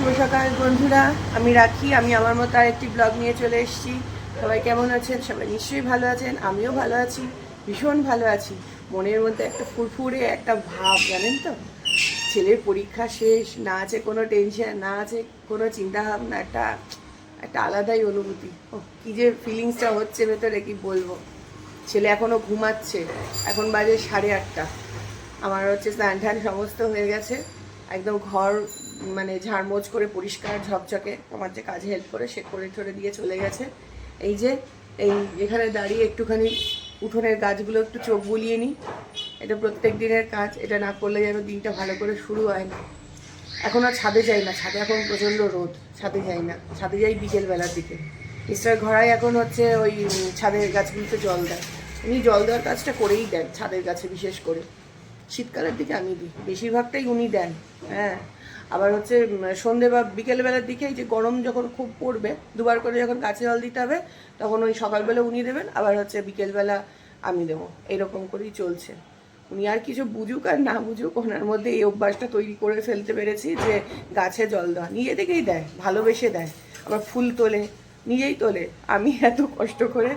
শুভ সকাল, বন্ধুরা। আমি রাখি, আমি আমার মতো আরেকটি ব্লগ নিয়ে চলে এসেছি। সবাই কেমন আছেন? সবাই নিশ্চয়ই ভালো আছেন। আমিও ভালো আছি, ভীষণ ভালো আছি। মনের মধ্যে একটা ফুরফুরে, একটা ভাব, জানেন তো? ছেলের পরীক্ষা শেষ, না আছে কোনো টেনশন না আছে কোনো চিন্তা ভাবনা একটা একটা আলাদাই অনুভূতি। ও কী যে ফিলিংসটা হচ্ছে ভেতরে, কি বলব? ছেলে এখনও ঘুমাচ্ছে, এখন বাজে সাড়ে আটটা। আমার হচ্ছে স্নান টান সমস্ত হয়ে গেছে। একদম ঘর মানে ঝাড়মোজ করে পরিষ্কার ঝকঝকে, আমার যে কাজে হেল্প করে সে করে ঠরে দিয়ে চলে গেছে। এই যে, এই এখানে দাঁড়িয়ে একটুখানি উঠোনের গাছগুলো একটু চোখ বুলিয়ে নিই। এটা প্রত্যেক দিনের কাজ, এটা না করলে যেন দিনটা ভালো করে শুরু হয় না। এখন আর ছাদে যাই না, ছাদে এখন প্রচণ্ড রোদ, ছাদে যাই না, ছাদে যাই বিকেলবেলার দিকে। মিস্টার ঘরাই এখন হচ্ছে ওই ছাদের গাছগুলোতে জল দেয়। উনি জল দেওয়ার কাজটা করেই দেন, ছাদের গাছে বিশেষ করে। শীতকালের দিকে আমি দিই, বেশিরভাগটাই উনি দেন হ্যাঁ। আবার হচ্ছে সন্ধে বা বিকেলবেলার দিকে এই যে গরম যখন খুব পড়বে, দুবার করে যখন গাছে জল দিতে হবে, তখন ওই সকালবেলা উনি দেবেন, আবার হচ্ছে বিকেলবেলা আমি দেবো। এরকম করেই চলছে। উনি আর কিছু বুঝুক আর না বুঝুক, ওনার মধ্যে এই অভ্যাসটা তৈরি করে ফেলতে পেরেছি যে গাছে জল দেওয়া। নিজে থেকেই দেয়, ভালোবেসে দেয়। আবার ফুল তোলে নিজেই তোলে। আমি এত কষ্ট করে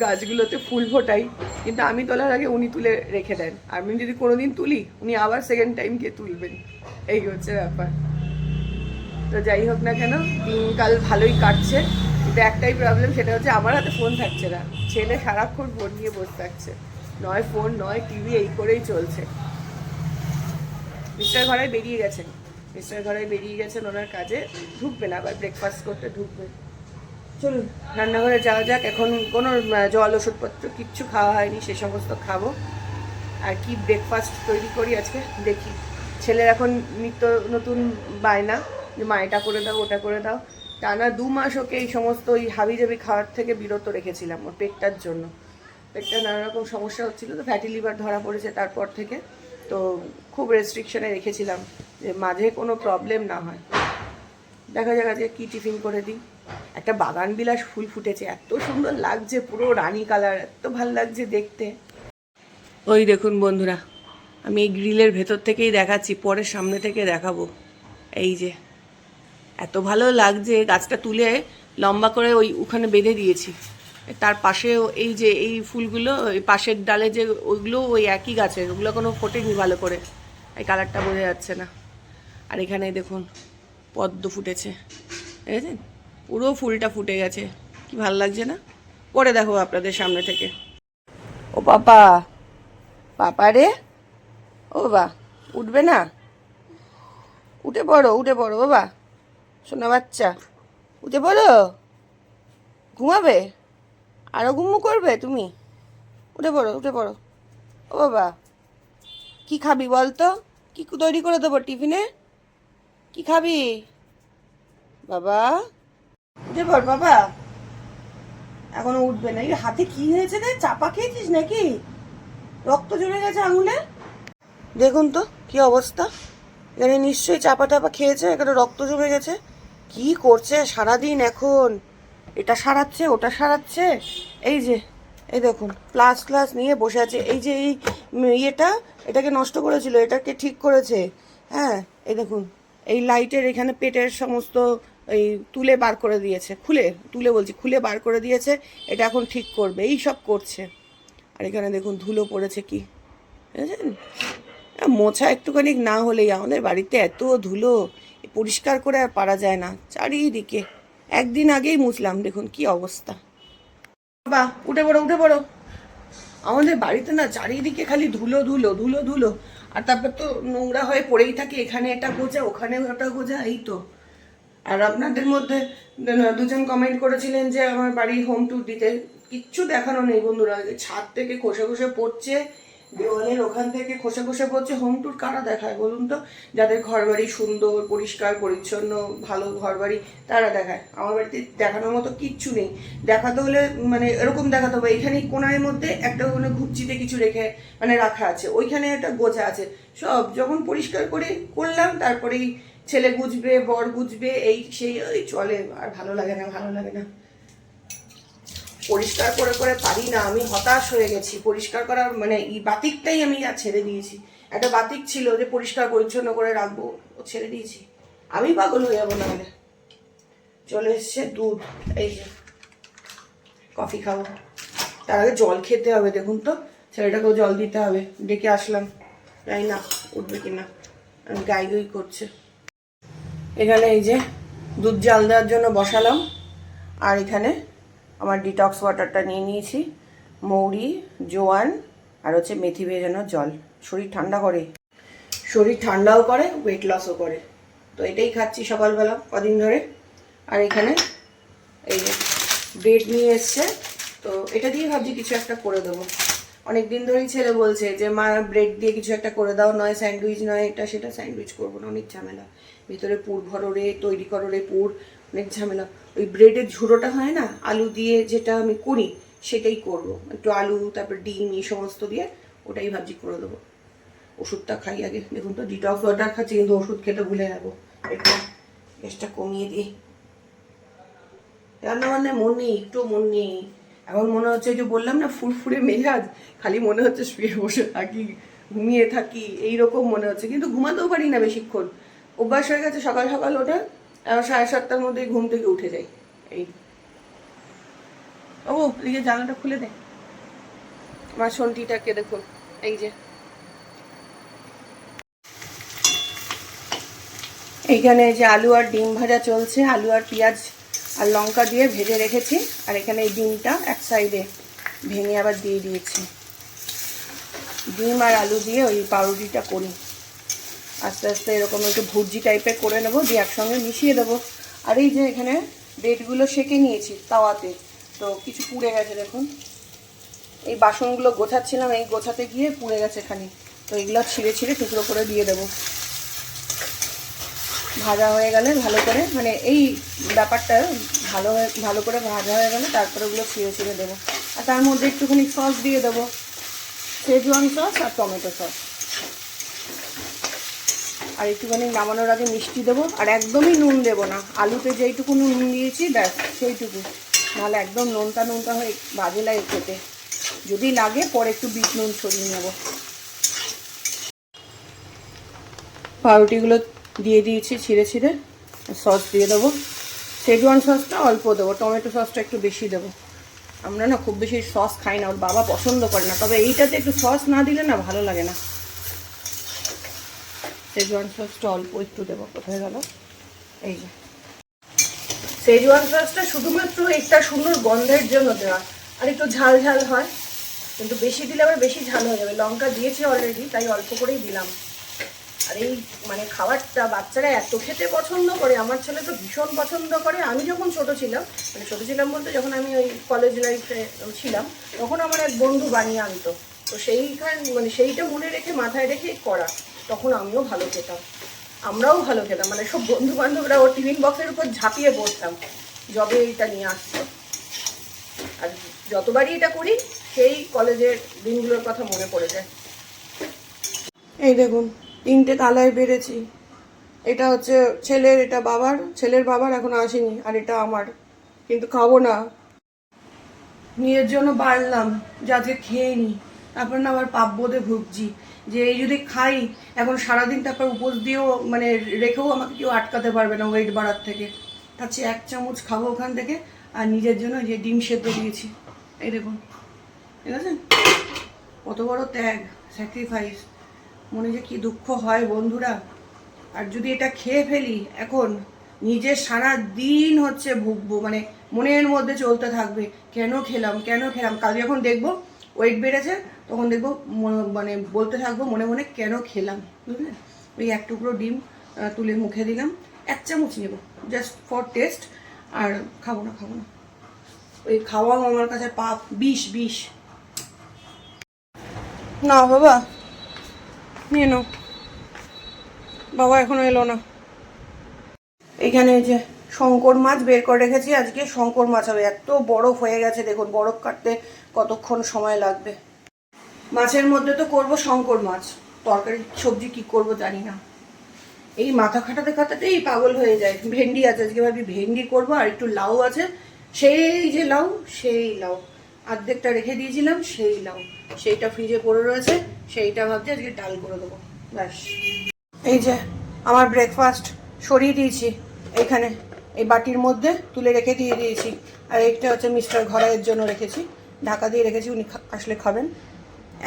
গাছগুলোতে ফুল ফোটাই, কিন্তু আমি তোলার আগে উনি তুলে রেখে দেন। আমি যদি কোনোদিন তুলি, উনি আবার সেকেন্ড টাইম গিয়ে তুলবেন। এই হচ্ছে ব্যাপার। তো যাই হোক না কেন, দিনকাল ভালোই কাটছে। কিন্তু একটাই প্রবলেম সেটা হচ্ছে আমার হাতে ফোন থাকছে না। ছেলে সারাক্ষণ ফোন নিয়ে বসে থাকছে। নয় ফোন নয় টিভি এই করেই চলছে। মিস্টার ঘরে বেরিয়ে গেছেন। মিস্টার ঘরে বেরিয়ে গেছেন, ওনার কাজে। ঢুকবেন আবার ব্রেকফাস্ট করতে ঢুকবেন চলুন, রান্নাঘরে যাওয়া যাক। এখন কোনো জল, ওষুধপত্র কিচ্ছু খাওয়া হয়নি, সে সমস্ত খাব। আর কি ব্রেকফাস্ট তৈরি করি আজকে? দেখি। ছেলের এখন নিত্য নতুন বায়না, যে মা, এটা করে দাও, ওটা করে দাও। টানা দু মাস ওকে এই সমস্ত ওই হাবিজাবি খাওয়ার থেকে বিরত রেখেছিলাম ওর পেটটার জন্য। পেটটা নানা রকম সমস্যা হচ্ছিল, তো ফ্যাটি লিভার ধরা পড়েছে তারপর থেকে। তো খুব রেস্ট্রিকশনে রেখেছিলাম যে মাঝে কোনো প্রবলেম না হয়। দেখা যাক আজকে কী টিফিন করে দিই। একটা বাগান বিলাস ফুল ফুটেছে, এত সুন্দর লাগছে, পুরো রানী কালার, এত ভালো লাগছে দেখতে। ওই দেখুন বন্ধুরা, আমি এই গ্রিলের ভেতর থেকেই দেখাচ্ছি পরে সামনে থেকে দেখাবো। এই যে, এত ভালো লাগছে, গাছটা তুলে লম্বা করে ওই ওখানে বেঁধে দিয়েছি। তার পাশেও এই যে, এই ফুলগুলো এই পাশের ডালে যে ওইগুলো, ওই একই গাছের, ওগুলো কোনো ফোটেনি ভালো করে। এই কালারটা বোঝা যাচ্ছে না। আর এখানে দেখুন, পদ্ম ফুটেছে। দেখেছেন পুরো ফুলটা ফুটে গেছে। কি ভালো লাগছে না? পরে দেখো আপনাদের সামনে থেকে। ও পাপা। পাপা রে। ও বা উঠবে না? উঠে পড়ো উঠে পড়ো বাবা। শোনা বাচ্চা, উঠে পড়ো। ঘুমাবে? আরও ঘুমু করবে তুমি? উঠে পড়ো উঠে পড়ো। ও বাবা, কি খাবি বল তো কি তৈরি করে দেবো টিফিনে? কি খাবি? বাবা। পড় বাবা। এখনও উঠবে না। হাতে কি হয়েছে রে? চাপা খেয়েছিস নাকি? রক্ত জমে গেছে আঙুলে? দেখুন তো, কি অবস্থা। এখানে নিশ্চয়ই চাপা টাপা খেয়েছে, এখানে রক্ত জমে গেছে। কি করছে সারাদিন এখন? এটা সারাচ্ছে, ওটা সারাচ্ছে। এই যে, এই দেখুন প্লাস ক্লাস নিয়ে বসে আছে। এই যে এই ইয়েটা, এটাকে নষ্ট করেছিল, এটাকে ঠিক করেছে। হ্যাঁ এই দেখুন, এই লাইটের এখানে পেটের সমস্ত এই তুলে বার করে দিয়েছে, খুলে, তুলে বলছি, খুলে বার করে দিয়েছে, এটা এখন ঠিক করবে, এই সব করছে। আর এখানে দেখুন ধুলো পড়েছে কি, বুঝেছেন? মোছা একটুখানি না হলেই আমাদের বাড়িতে এত ধুলো পরিষ্কার করে আর পারা যায় না, চারিদিকে। একদিন আগেই মুছলাম, দেখুন কি অবস্থা। বাবা, উঠে পড়ো উঠে পড়ো। আমাদের বাড়িতে না চারিদিকে খালি ধুলো ধুলো ধুলো ধুলো। আর তারপর তো নোংরা হয়ে পড়েই থাকে, এখানে এটা গোজা, ওখানে ওটা গোজা, এই তো। আর আপনাদের মধ্যে দুজন কমেন্ট করেছিলেন যে আমার বাড়ি হোম ট্যুর দিতে। কিচ্ছু দেখানো নেই বন্ধুরা ছাদ থেকে খসে খসে পড়ছে, দেওয়ালের ওখান থেকে খসে খসে পড়ছে। হোম ট্যুর কারা দেখায় বলুন তো? যাদের ঘর বাড়ি সুন্দর, পরিষ্কার, পরিচ্ছন্ন, ভালো ঘর বাড়ি তারা দেখায়। আমার বাড়িতে দেখানোর মতো কিচ্ছু নেই। দেখাতে হলে মানে এরকম দেখাতে হবে। এখানে কোনার মধ্যে একটা ওখানে ঘুপচিতে কিছু রেখে মানে রাখা আছে। ওইখানে একটা গোছা আছে। সব যখন পরিষ্কার করে করলাম, তারপরেই ছেলে গুজবে, বর গুজবে, এই সেই ওই চলে, আর ভালো লাগে না, ভালো লাগে না। পরিষ্কার করে করে পারি না, আমি হতাশ হয়ে গেছি। পরিষ্কার করার মানে এই বাতিকটাই আমি আর ছেড়ে দিয়েছি। একটা বাতিক ছিল যে পরিষ্কার, পরিচ্ছন্ন করে রাখব, ও ছেড়ে দিয়েছি। আমি পাগল হয়ে যাব নাহলে। চলে এসছে দুধ, এই যে, কফি খাব। তার আগে জল খেতে হবে, দেখুন তো। ছেলেটাকেও জল দিতে হবে। ডেকে আসলাম। জানি না, উঠবে কিনা। গাই গাই করছে। এখানে এই যে দুধ জাল দেওয়ার জন্য বসালাম। আর এখানে আমার ডিটক্স ওয়াটারটা নিয়ে নিয়েছি। মৌরি, জোয়ান আর হচ্ছে মেথি ভেজানো জল। শরীর ঠান্ডা করে। শরীর ঠান্ডাও করে ওয়েট লসও করে। তো এটাই খাচ্ছি সকালবেলা কদিন ধরে। আর এখানে এই যে ব্রেড নিয়ে এসছে। তো এটা দিয়ে ভাবছি কিছু একটা করে দেবো। অনেক দিন ধরেই ছেলে বলছে যে, মা ব্রেড দিয়ে কিছু একটা করে দাও। নয় স্যান্ডউইচ, নয় এটা সেটা স্যান্ডউইচ করব না, অনেক ঝামেলা। ভিতরে পুর ভরো রে তৈরি করো রে পুর, অনেক ঝামেলা। ওই ব্রেডের ঝুড়োটা হয় না, আলু দিয়ে যেটা আমি করি, সেটাই করব। একটু আলু, তারপর ডিম, এই সমস্ত দিয়ে ওটাই ভাবছি করে দেবো। ওষুধটা খাই আগে। দেখুন তো ডিটক্স ওয়াটার খাচ্ছি, কিন্তু ওষুধ খেতে ভুলে যাব। একটু গ্যাসটা কমিয়ে দিই। রান্না বান্নায় মন নেই, একটু মন নেই। এখন মনে হচ্ছে যে বললাম না, ফুরফুরে মেজাজ, খালি মনে হচ্ছে শুয়ে বসে থাকি, ঘুমিয়ে থাকি এই রকম মনে হচ্ছে। কিন্তু ঘুমাতেও পারি না বেশিক্ষণ। অভ্যাস হয়ে গেছে সকাল সকাল ওঠা সাড়ে সাতটার মধ্যেই ঘুম থেকে উঠে যাই। এই। ও এদিকে জানালাটা খুলে দে। আমার সন্টিটাকে দেখুন, এই যে। এইখানে যে আলু আর ডিম ভাজা চলছে, আলু আর পেঁয়াজ আর লঙ্কা দিয়ে ভেজে রেখেছি, আর এখানে এই ডিমটা এক সাইডে ভেঙে আবার দিয়ে দিয়েছি। ডিম আর আলু দিয়ে ওই পাউরুটিটা করি। আস্তে আস্তে এরকম একটু ভুর্জি টাইপের করে নেব, দিয়ে একসঙ্গে মিশিয়ে দেবো। আর এই যে এখানে ব্রেডগুলো সেকে নিয়েছি তাওয়াতে, তো কিছু পুড়ে গেছে দেখুন। এই বাসনগুলো গোছাচ্ছিলাম, এই গোছাতে গিয়ে পুড়ে গেছে খানি তো এগুলো ছিঁড়ে ছিঁড়ে টুকরো করে দিয়ে দেবো। ভাজা হয়ে গেলে ভালো করে মানে এই ব্যাপারটা ভালো হয়ে, ভালো করে ভাজা হয়ে গেলে তারপরে ওগুলো ছিঁড়ে ছিঁড়ে দেবো। আর তার মধ্যে একটুখানি সস দিয়ে দেবো। শেজওয়ান সস আর টমেটো সস। আর একটুখানি নামানোর আগে মিষ্টি দেবো, আর একদমই নুন দেবো না। আলুতে যেইটুকু নুন দিয়েছি, ব্যাস, সেইটুকু। নাহলে একদম নোনতা নোনতা হয়ে বাজে লাগে খেতে। যদি লাগে, পরে একটু বিট নুন ছড়িয়ে নেব। পাউরুটিগুলো দিয়ে দিয়েছি ছিঁড়ে ছিঁড়ে, সস দিয়ে দেবো। শেজওয়ান সসটা অল্প দেবো, টমেটো সসটা একটু বেশি দেবো। আমরা না খুব বেশি সস খাই না, ওর বাবা পছন্দ করে না। তবে এইটাতে একটু সস না দিলে না ভালো লাগে না। শেজওয়ান সসটা অল্প একটু দেবো, কোথায় গেল? এই যে। শেজওয়ান সসটা শুধুমাত্র একটা সুন্দর গন্ধের জন্য দেওয়া, আর একটু ঝাল ঝাল হয়। কিন্তু বেশি দিলে আবার বেশি ঝাল হয়ে যাবে। লঙ্কা দিয়েছি অলরেডি তাই অল্প করেই দিলাম। আর এই মানে খাবারটা বাচ্চারা এত খেতে পছন্দ করে, আমার ছেলে তো ভীষণ পছন্দ করে। আমি যখন ছোট ছিলাম মানে ছোট ছিলাম বলতে যখন আমি ওই কলেজ লাইফে ছিলাম, তখন আমার এক বন্ধু বানিয়ে আনতো। তো সেইখান মানে সেইটা মনে রেখে, মাথায় রেখে করা। তখন আমিও ভালো খেতাম। আমরাও ভালো খেতাম। মানে সব বন্ধু বান্ধবরা ওর টিফিন বক্সের উপর ঝাঁপিয়ে পড়তাম যবে এটা নিয়ে আসতো আর যতবারই এটা করি সেই কলেজের দিনগুলোর কথা মনে পড়ে যায়। এই দেখুন তিনটে তালায় বেড়েছি। এটা হচ্ছে ছেলের এটা বাবার। ছেলের বাবার এখন আসেনি আর এটা আমার। কিন্তু খাব না। নিজের জন্য বাড়লাম যে আজকে খেয়ে নি। তারপর না আবার পাপবোধে ভুগছি। যে এই যদি খাই, এখন সারাদিন তারপর উপোস দিয়েও মানে রেখেও আমাকে কেউ আটকাতে পারবে না ওয়েট বাড়ার থেকে। তার চেয়ে এক চামচ খাব ওখান থেকে, আর নিজের জন্য যে ডিম সেদ্ধ দিয়েছি। এই দেখুন, ঠিক আছে? কত বড় ত্যাগ স্যাক্রিফাইস মনে যে কি দুঃখ হয় বন্ধুরা। আর যদি এটা খেয়ে ফেলি, এখন নিজের সারা দিন হচ্ছে ভুগবো মানে মনের মধ্যে চলতে থাকবে। কেন খেলাম কেন খেলাম? কাল যখন দেখব ওয়েট বেড়েছে, তখন দেখব মানে বলতে থাকব মনে মনে কেন খেলাম বুঝলেন ওই এক টুকরো ডিম তুলে মুখে দিলাম, এক চামচ নেব জাস্ট ফর টেস্ট আর খাব না খাব না। ওই খাওয়াও আমার কাছে পাপ, বিষ বিষ। না বাবা, নিয়ে নাও। বাবা এখনও এলো না। এখানে যে শঙ্কর মাছ বের করে রেখেছি, আজকে শঙ্কর মাছ হবে, এত বরফ হয়ে গেছে, দেখুন, বরফ কাটতে কতক্ষণ সময় লাগবে? মাছের মধ্যে তো করব শঙ্কর মাছ। তরকারি সবজি কি করব জানি না। এই মাথা খাটাতে খাটাতেই পাগল হয়ে যায়। ভেন্ডি আছে, আজকে ভাবি ভেন্ডি করব, আর একটু লাউ আছে। সেই যে লাউ, সেই লাউ। অর্ধেকটা রেখে দিয়েছিলাম, সেই লাউ। সেইটা ফ্রিজে পড়ে রয়েছে, সেইটা ভাবছি আজকে ডাল করে দেবো। ব্যাস। এই যে, আমার ব্রেকফাস্ট সরিয়ে দিয়েছি। এখানে, এই বাটির মধ্যে তুলে রেখে দিয়ে দিয়েছি। আর একটা হচ্ছে মিস্টার ঘরাইয়ের জন্য রেখেছি। ঢাকা দিয়ে রেখেছি, উনি আসলে খাবেন।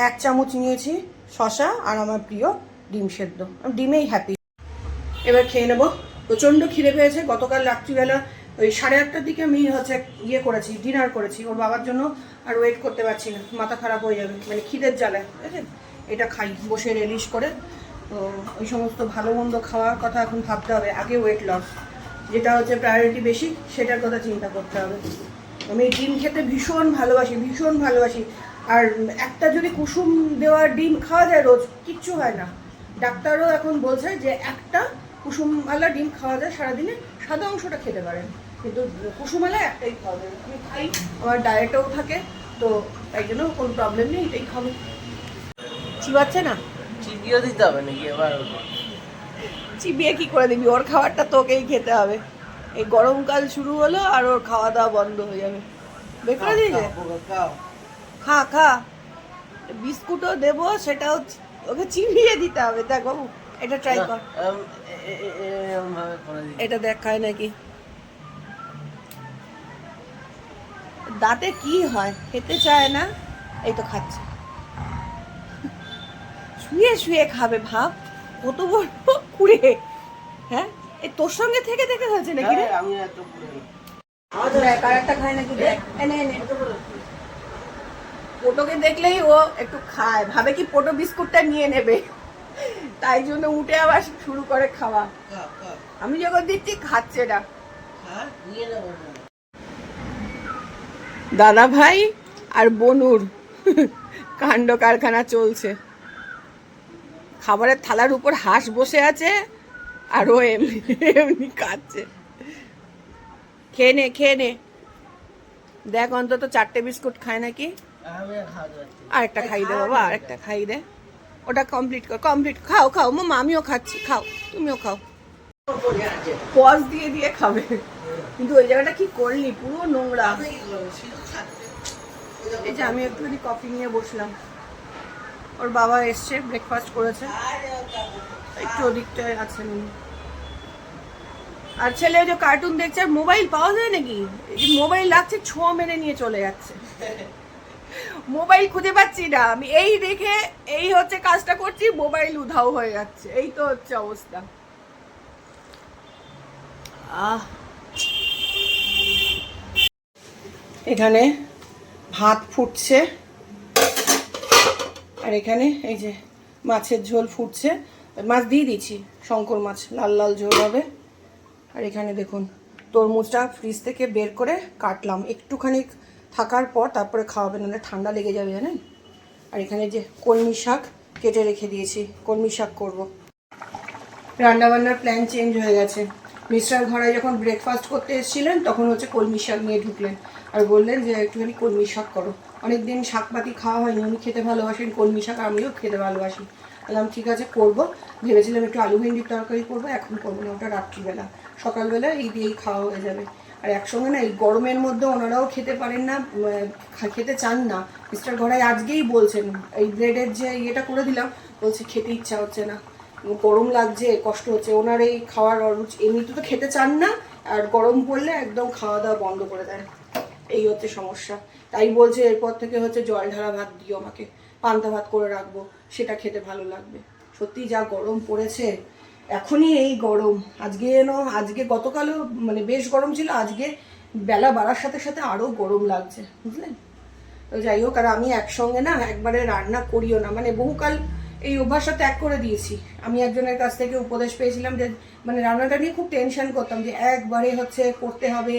এক চামচ নিয়েছি শশা আর আমার প্রিয় ডিম সেদ্ধ। ডিমেই হ্যাপি এবার খেয়ে নেব। প্রচণ্ড খিদে পেয়েছে। গতকাল রাত্রিবেলা ওই সাড়ে আটটার দিকে আমি হচ্ছে ইয়ে করেছি ডিনার করেছি। ওর বাবার জন্য আর ওয়েট করতে পারছি না। মাথা খারাপ হয়ে যাবে। মানে খিদের জ্বালায় বুঝলেন এটা খাই। বসে রেলিশ করে। তো ওই সমস্ত ভালো মন্দ খাওয়ার কথা এখন ভাবতে হবে। আগে ওয়েট লস যেটা হচ্ছে প্রায়োরিটি বেশি, সেটার কথা চিন্তা করতে হবে। আমি ডিম খেতে ভীষণ ভালোবাসি ভীষণ ভালোবাসি। আর একটা যদি কুসুম দেওয়ার ডিম খাওয়া যায় রোজ কিচ্ছু হয় না। ডাক্তারও এখন বলছে যে একটা কুসুমওয়ালা ডিম খাওয়া যায় সারাদিনে সাদা অংশটা খেতে পারেন। কিন্তু কুসুমওয়ালা একটাই খাওয়া যায়। আমি খাই আমার ডায়েটেও থাকে তো তাই জন্য কোনো প্রবলেম নেই এটাই খাব। চিবাচ্ছে না? চিবিয়ে দিতে হবে নাকি? এবার চিবিয়ে কি করে দিবি? ওর খাবারটা তোকেই খেতে হবে। এই গরমকাল শুরু হলো আর ওর খাওয়া দাওয়া বন্ধ হয়ে যাবে। বের করে দিয়েছে খা খা। বিস্কুটও দেবো সেটাও ওকে চিবিয়ে দিতে হবে দেখ। বাবু এটা ট্রাই কর। এটা দেখ খায় নাকি? দাঁতে কি হয় খেতে চায় না এই তো খাচ্ছে। শুয়ে শুয়ে খাবে ভাব কত বড় কুড়ে হ্যাঁ? এই তোর সঙ্গে থেকে থেকে হয়েছে নাকি রে? হ্যাঁ, আমি এত পোটোকে দেখলেই ও একটু খায়। ভাবে কি পোটো বিস্কুটটা নিয়ে নেবে। তাই জন্য উঠে আবার শুরু করে খাওয়া। খাও, খাও। আমি যখন দিচ্ছি খাচ্ছে না হ্যাঁ, নিয়ে নেব না। দাদা ভাই আর বনুর কাণ্ড কারখানা চলছে। খাবারের থালার উপর হাঁস বসে আছে। আর ও এমনি এমনি খাচ্ছে খেয়ে নে খেয়ে নে। দেখ অন্তত চারটে বিস্কুট খায় নাকি? আর আরেকটা খাই দে বাবা আর একটা খাই দে। ওটা কমপ্লিট কর কমপ্লিট খাও খাও মামা আমিও খাচ্ছি, খাও, তুমিও খাও। পজ দিয়ে দিয়ে খাবে। কিন্তু ওই জায়গাটা কি করলি? পুরো নোংরা। এই যে আমি একটুখানি কফি নিয়ে বসলাম। ওর বাবা এসছে ব্রেকফাস্ট করেছে। একটু ওদিকটায় আছেন। আর ছেলে যে কার্টুন দেখছে, আর মোবাইল পাওয়া যায় নাকি? মোবাইল লাগছে, ছোঁয়া মেরে নিয়ে চলে যাচ্ছে। মোবাইল খুঁজে পাচ্ছি না। আমি এই দেখে, এই হচ্ছে কাজটা করছি মোবাইল উধাও হয়ে যাচ্ছে। এই তো হচ্ছে অবস্থা। আহ। এখানে ভাত ফুটছে। আর এখানে এই যে মাছের ঝোল ফুটছে। মাছ দিয়ে দিচ্ছি, শঙ্কর মাছ, লাল লাল ঝোল হবে। আর এখানে দেখুন, তরমুজটা ফ্রিজ থেকে বের করে কাটলাম। একটুখানি থাকার পর তারপরে খাওয়াবে, নাহলে ঠান্ডা লেগে যাবে, জানেন? আর এখানে যে কলমি শাক কেটে রেখে দিয়েছি, কলমি শাক করব। রান্নাবান্নার প্ল্যান চেঞ্জ হয়ে গেছে। মিস্টার ঘরায় যখন ব্রেকফাস্ট করতে এসেছিলেন, তখন হচ্ছে কলমি শাক নিয়ে ঢুকলেন। আর বললেন যে, একটুখানি কলমি শাক করো। অনেকদিন শাকপাতি খাওয়া হয়নি, উনি খেতে ভালোবাসেন কলমি শাক, আমিও খেতে ভালোবাসি। বললাম ঠিক আছে, করব। ভেবেছিলাম একটু আলু ভেন্ডির তরকারি করব, এখন করব না, ওটা রাত্রিবেলা। সকালবেলা এই দিয়েই খাওয়া হয়ে যাবে। আর একসঙ্গে না, এই গরমের মধ্যে ওনারাও খেতে পারেন না খেতে চান না। মিস্টার ঘরাই আজকেই বলছেন, এই ব্রেডের যে ইয়েটা করে দিলাম, বলছে খেতে ইচ্ছা হচ্ছে না। গরম লাগছে, কষ্ট হচ্ছে। ওনার এই খাওয়ার অরুচি এমনিতে তো খেতে চান না, আর গরম পড়লে একদম খাওয়া দাওয়া বন্ধ করে দেয় এই হচ্ছে সমস্যা। তাই বলছে এরপর থেকে হচ্ছে জল ঢালা ভাত দিও আমাকে, পান্তা ভাত করে রাখব, সেটা খেতে ভালো লাগবে। সত্যি যা গরম পড়েছে, এখনই এই গরম। আজকে যেন, আজকে গতকালও মানে বেশ গরম ছিল, আজকে বেলা বাড়ার সাথে সাথে আরও গরম লাগছে বুঝলেন তো যাই হোক, আর আমি একসঙ্গে না একবারে রান্না করিও না মানে বহুকাল এই অভ্যাসটা ত্যাগ করে দিয়েছি। আমি একজনের কাছ থেকে উপদেশ পেয়েছিলাম যে মানে রান্নাটা নিয়ে খুব টেনশন করতাম যে, একবারে হচ্ছে করতে হবে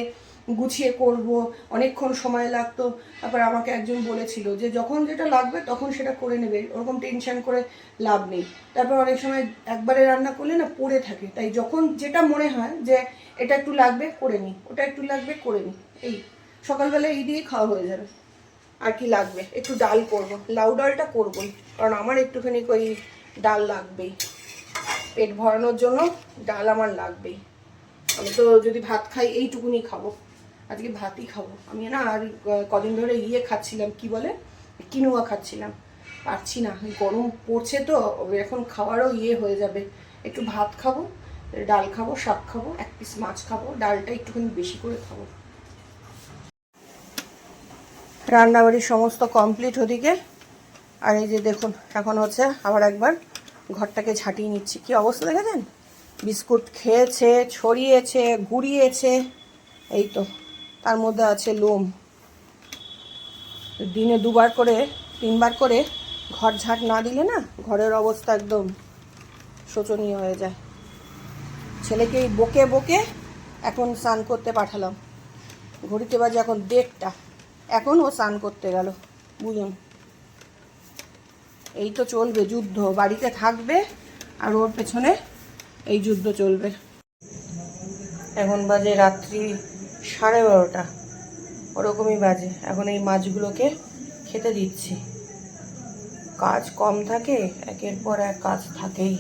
গুছিয়ে করব, অনেকক্ষণ সময় লাগতো। তারপর আমাকে একজন বলেছিল যে যখন যেটা লাগবে তখন সেটা করে নেবে, ওরকম টেনশন করে লাভ নেই। তারপর অনেক সময় একবারে রান্না করলে না পড়ে থাকে, তাই যখন যেটা মনে হয় যে এটা একটু লাগবে করে নিই ওটা একটু লাগবে করে নিই এই সকালবেলা এই দিয়ে খাওয়া হয়ে যাবে। আর কি লাগবে? একটু ডাল করব, লাউ ডালটা করবই কারণ আমার একটুখানি ওই ডাল লাগবেই। পেট ভরানোর জন্য ডাল আমার লাগবেই। আমি তো যদি ভাত খাই এইটুকুনি খাব। আজকে ভাতই খাব। আমি না আর কদিন ধরে ইয়ে খাচ্ছিলাম, কি বলে? কিনুয়া খাচ্ছিলাম। পারছি না, গরম পড়ছে তো, এখন খাওয়ারও ইয়ে হয়ে যাবে। একটু ভাত খাব, ডাল খাব, শাক খাব, এক পিস মাছ খাব, ডালটা একটুখানি বেশি করে খাব। রান্নাবাড়ির সমস্ত কমপ্লিট ওদিকে। আর এই যে দেখুন, এখন হচ্ছে আবার একবার ঘরটাকে ঝাঁটিয়ে নিচ্ছি। কি অবস্থা দেখেছেন? বিস্কুট খেয়েছে, ছড়িয়েছে, ঘুরিয়েছে, এই তো। তার মধ্যে আছে লোম। দিনে দুবার করে, তিনবার করে ঘর ঝাঁট না দিলে না ঘরের অবস্থা একদম শোচনীয় হয়ে যায়। ছেলেকে বকে বকে এখন স্নান করতে পাঠালাম। ঘড়িতে বাজে এখন দেড়টা। এখন ও স্নান করতে গেল, বুঝুন। এই তো চলবে যুদ্ধ, বাড়িতে থাকবে আর ওর পেছনে এই যুদ্ধ চলবে। এখন বাজে রাত্রি সাড়ে বারোটা। ওরকমই বাজে। এখন এই মাছগুলোকে খেতে দিচ্ছি। কাজ কম থাকে, একের পর এক কাজ থাকেই।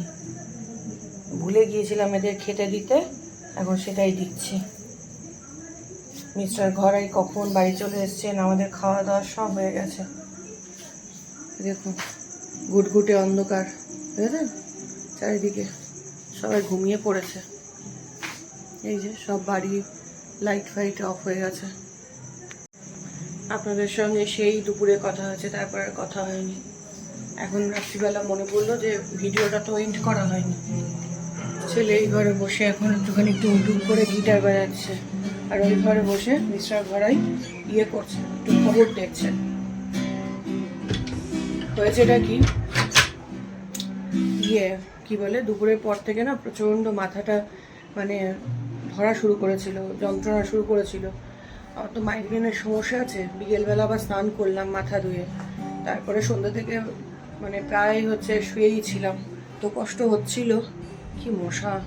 ভুলে গিয়েছিলাম এদের খেতে দিতে, এখন সেটাই দিচ্ছি। মিস্টার ঘরাই কখন বাড়ি চলে এসছেন? আমাদের খাওয়া দাওয়া সব হয়ে গেছে। দেখুন গুটগুটে অন্ধকার বুঝলেন চারিদিকে সবাই ঘুমিয়ে পড়েছে। এই যে সব বাড়ি লাইট ফাইট অফ হয়ে গেছে। আপনাদের সঙ্গে সেই দুপুরে কথা হয়েছে, তারপর কথা হয়নি। এখন রাত্রিবেলা মনে পড়ল যে ভিডিওটা তো এন্ড করা হয়নি। ছেলে এই ঘরে বসে এখন একটুখানি টুম টুম করে গিটার বাজাচ্ছে। আর ওই ঘরে বসে মিস্টার ঘরাই ইয়ে করছে, একটু খবর দেখছে। হয়েছেটা কি? ইয়ে কি বলে, দুপুরের পর থেকে না প্রচণ্ড মাথাটা মানে ধরা শুরু করেছিল, যন্ত্রণা শুরু করেছিল। আমার তো মাইগ্রেনের সমস্যা আছে। বিকেলবেলা আবার স্নান করলাম মাথা ধুয়ে। তারপরে সন্ধ্যা থেকে মানে প্রায় হচ্ছে শুয়েই ছিলাম। তো কষ্ট হচ্ছিল। কি মশা?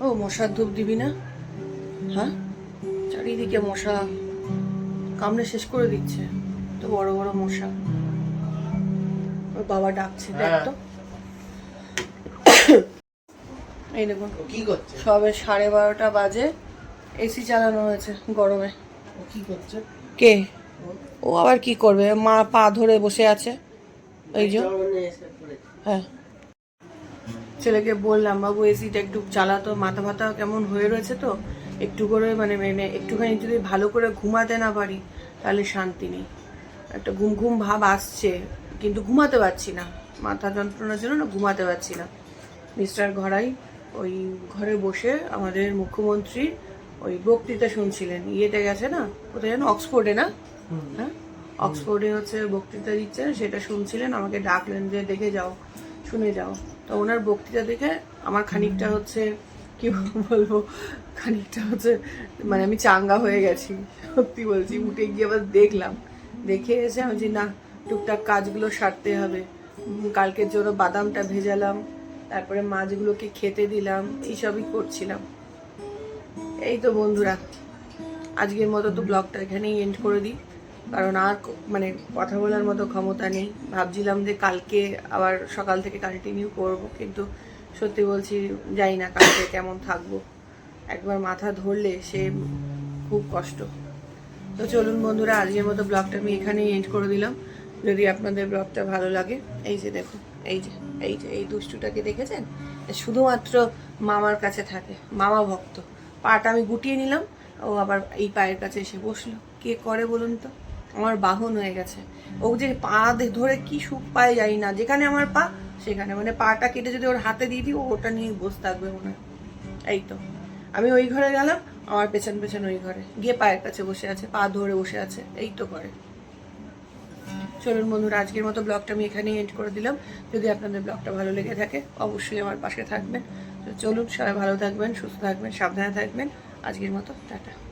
ও, মশার ধূপ দিবি না? হ্যাঁ? চারিদিকে মশা। কামড়ে শেষ করে দিচ্ছে। তো বড় বড় মশা। ওর বাবা ডাকছে, দেখ তো। এই দেখুন কি করছে? সবে সাড়ে বারোটা বাজে এসি চালানো হয়েছে গরমে। ও কি করছে? কে? ও? আবার কি করবে? মা পা ধরে বসে আছে। এই যে। হ্যাঁ। ছেলেকে বললাম বাবু এসিটা একটু চালাতো মাথা ফাতা কেমন হয়ে রয়েছে তো? একটু করে মানে মানে একটুখানি যদি ভালো করে ঘুমাতে না পারি তাহলে শান্তি নেই। একটা ঘুম ঘুম ভাব আসছে কিন্তু ঘুমাতে পারছি না। মাথা যন্ত্রণার জন্য না ঘুমাতে পারছি না। মিস্টার ঘরাই ওই ঘরে বসে আমাদের মুখ্যমন্ত্রী ওই বক্তৃতা শুনছিলেন। ইয়েতে গেছে না? কোথায় যেন? অক্সফোর্ডে না? হ্যাঁ? অক্সফোর্ডে হচ্ছে বক্তৃতা দিচ্ছেন সেটা শুনছিলেন আমাকে ডাকলেন যে দেখে যাও শুনে যাও। তো ওনার বক্তৃতা দেখে আমার খানিকটা হচ্ছে কি বলব খানিকটা হচ্ছে মানে আমি চাঙ্গা হয়ে গেছি সত্যি বলছি। উঠে গিয়ে আবার দেখলাম। দেখে এসে আমি যে না টুকটাক কাজগুলো সারতে হবে। কালকের জন্য বাদামটা ভেজালাম তারপরে মাছগুলোকে খেতে দিলাম, এইসবই করছিলাম। এই তো বন্ধুরা, আজকের মতো তো ব্লগটা এখানেই এন্ড করে দিই। কারণ আর মানে কথা বলার মতো ক্ষমতা নেই। ভাবছিলাম যে কালকে আবার সকাল থেকে কন্টিনিউ করব, কিন্তু সত্যি বলছি জানি না কালকে কেমন থাকব। একবার মাথা ধরলে সে খুব কষ্ট। তো চলুন বন্ধুরা, আজকের মতো ব্লগটা আমি এখানেই এন্ড করে দিলাম। যদি আপনাদের ব্লগটা ভালো লাগে, এই যে দেখুন। এই যে এই যে, এই দুষ্টুটাকে দেখেছেন? শুধুমাত্র মামার কাছে থাকে, মামা ভক্ত। পাটা আমি গুটিয়ে নিলাম, ও আবার এই পায়ের কাছে এসে বসল। কে করে বলুন তো? আমার বাহন হয়ে গেছে। ও যে পা ধরে কি সুখ পায় জানি না। যেখানে আমার পা, সেখানে। মানে পাটা কেটে যদি ওর হাতে দিয়ে দিই, ও ওটা নিয়ে বসে থাকবে মনে এই তো। আমি ওই ঘরে গেলাম, আমার পেছন পেছন ওই ঘরে। গিয়ে পায়ের কাছে বসে আছে, পা ধরে বসে আছে। এই তো করে। চলুন বন্ধুরা, আজকের মতো ব্লগটা আমি এখানেই এন্ড করে দিলাম। যদি আপনাদের ব্লগটা ভালো লেগে থাকে, অবশ্যই আমার পাশে থাকবেন। তো চলুন, সবাই ভালো থাকবেন, সুস্থ থাকবেন, সাবধানে থাকবেন। আজকের মতো, টাটা।